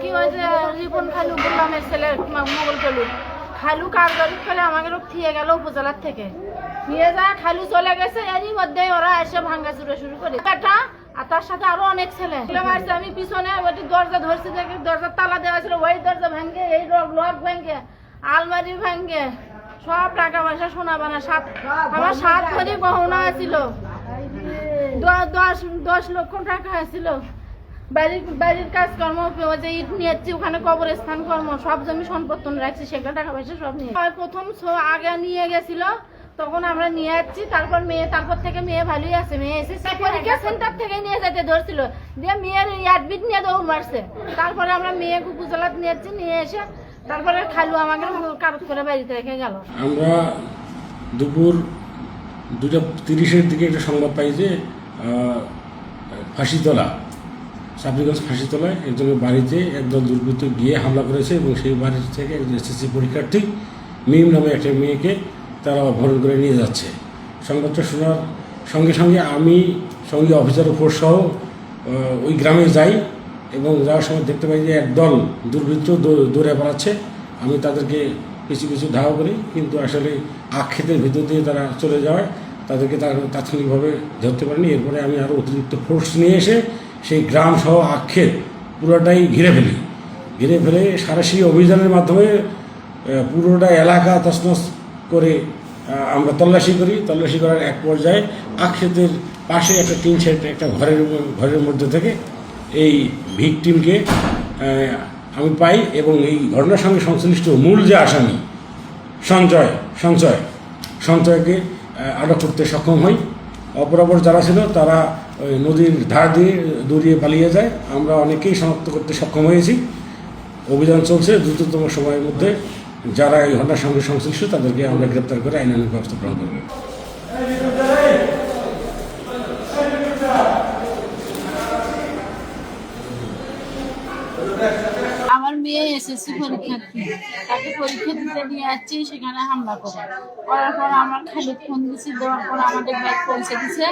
কি হয়েছে, রিপন খালু ছেলে মোগল খালু। খালু কার গরিব ফেলে আমাকে থিয়ে গেল উপজেলার থেকে। নিয়ে যায়, খালু চলে গেছে, এরই মধ্যে ওরা এসে ভাঙ্গা চুরে শুরু করে। বেটা আর তার সাথে আরও অনেক ছেলে। মারছে, আমি পিছনে ওটি দরজা ধরছি, দেখি দরজার তালা দেওয়া ছিল ওই দরজা ভাঙ্গে এই লক ভাঙ্গে আলমারি ভাঙ্গে সব টাকা পয়সা সোনা বানা সাত আমার সাত ভরি গহনা ছিল দশ দশ লক্ষ টাকা ছিল বাড়ির বাড়ির কাজকর্ম যে ইট নিয়েছি, ওখানে কবরস্থান কর্ম, সব জমি সম্পত্তি রাখছি, সেগুলো টাকা পয়সা সব নিয়ে। প্রথম আগে নিয়ে গেছিল তখন আমরা নিয়ে যাচ্ছি তারপর মেয়ে তারপর থেকে মেয়ে ভালোই আছে মেয়ে এসেছে পরীক্ষা সেন্টার থেকে নিয়ে যেতে ধরছিল। দিয়ে মেয়ের অ্যাডমিট নিয়ে দৌড় মারছে। তারপরে আমরা মেয়ে উপজেলাত নিয়ে যাচ্ছি নিয়ে এসে তারপরে খালু আমাকে কাগজ করে বাড়িতে রেখে গেল। আমরা দুপুর দুটা তিরিশের দিকে একটা সংবাদ পাই যে ফাঁসিতলা সাবরিগঞ্জ ফাঁসিতলায় একজনের বাড়িতে একদল দুর্বৃত্ত গিয়ে হামলা করেছে এবং সেই বাড়ি থেকে একজন এসএসসি পরীক্ষার্থী মিম নামে একটা মেয়েকে তারা অপহরণ করে নিয়ে যাচ্ছে। সংবাদটা শোনার সঙ্গে সঙ্গে আমি, সঙ্গে অফিসার ফোর্স সহ ওই গ্রামে যাই এবং যাওয়ার সময় দেখতে পাই যে একদল দুর্বৃত্ত দৌড়ে বেড়াচ্ছে। আমি তাদেরকে কিছু কিছু ধাওয়া করি, কিন্তু আসলে আখ ক্ষেতের ভিতর দিয়ে তারা চলে যাওয়ায় তাদেরকে তার তাৎক্ষণিকভাবে ধরতে পারিনি। এরপরে আমি আরও অতিরিক্ত ফোর্স নিয়ে এসে সেই গ্রাম সহ আখ ক্ষেত পুরোটাই ঘিরে ফেলি। ঘিরে ফেলে সারাশি অভিযানের মাধ্যমে পুরোটা এলাকা তছনছ করে আমরা তল্লাশি করি। তল্লাশি করার এক পর্যায়ে আক্ষেতের পাশে একটা টিন শেড একটা ঘরের ঘরের মধ্যে থেকে এই ভিকটিমকে আমি পাই এবং এই ঘটনার সঙ্গে সংশ্লিষ্ট মূল যে আসামি, সঞ্চয় সঞ্চয়, সঞ্চয়কে আটক করতে সক্ষম হই। অপরাপর যারা ছিল তারা নদীর ধার দিয়ে দৌড়িয়ে পালিয়ে যায়। আমরা অনেকেই শনাক্ত করতে সক্ষম হয়েছি। অভিযান চলছে দ্রুততম সময়ের মধ্যে। যারা এই ঘটনার সঙ্গে সংশ্লিষ্ট, তাদেরকে আমরা গ্রেপ্তার করে আইনানুগ ব্যবস্থা গ্রহণ করব। মেয়ে এসএসসি পরীক্ষার্থী তাকে পরীক্ষা দিতে নিয়ে যাচ্ছি সেখানে হামলা করে। করার পর আমার খালি ফোন দিছি, দেওয়ার পর আমাদের ব্যাগ পৌঁছে দিছে।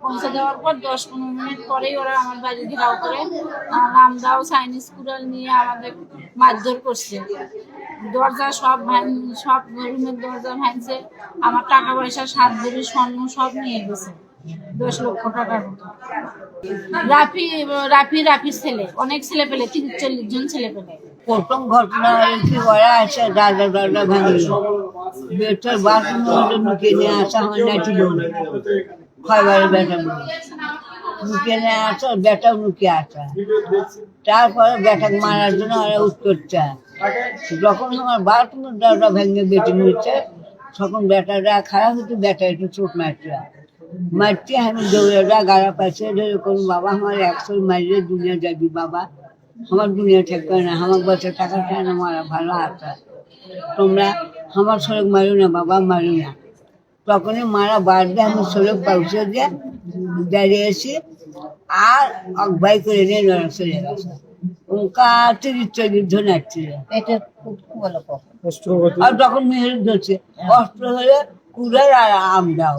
পৌঁছে দেওয়ার পর দশ পনেরো মিনিট পরেই ওরা আমার বাড়ি ঘেরাও করে আহ, রামদাও চাইনিজ কুড়াল নিয়ে আমাদের মারধর করছে। দরজা সব ভাঙ সব রুমের দরজা ভাঙছে আমার টাকা পয়সা সাত ভরি স্বর্ণ সব নিয়ে গেছে দশ লক্ষ টাকার মতো। রাফি রাফি রাফির ছেলে অনেক ছেলে পেলে তিরিশ চল্লিশ জন ছেলে পেলে। প্রথম ঘটনা দাদা দাদা ভাঙিল বেটার বাথরুম আসা হয় না। ছিল খয়বারে বেটা লুকিয়ে নিয়ে আসা বেটাও লুকিয়ে আসা তারপরে বেটাকে মারার জন্য ওরা উত্তর চায়। যখন আমার বাথরুমের দরজা ভেঙে বেটে নিচ্ছে তখন বেটাটা খারাপ হতো বেটা একটু চোট মারছে। মারতে আমি দৌড়ে যা গাড়া পাইছে ধরে করুন বাবা, আমার একশো মারিয়ে দুনিয়া যাবি বাবা। আমার দুনিয়া থাকবে না, আমার বছর টাকা চায় না মারা ভালো আছে তোমরা আমার সড়ক মারো না বাবা, মারো না। তখনই মারা বাড়বে আমি ষোলো পৌঁছে দিয়ে দাঁড়িয়ে দাঁড়িয়েছি আর অগ্বাই করে নিয়ে নড়া চলে গেছে। ওকা তিরিশ চল্লিশ জন আসছিল। এটা খুব ভালো আর তখন মেহের ধরছে। অস্ত্র হলে কুড়ার আর আমরাও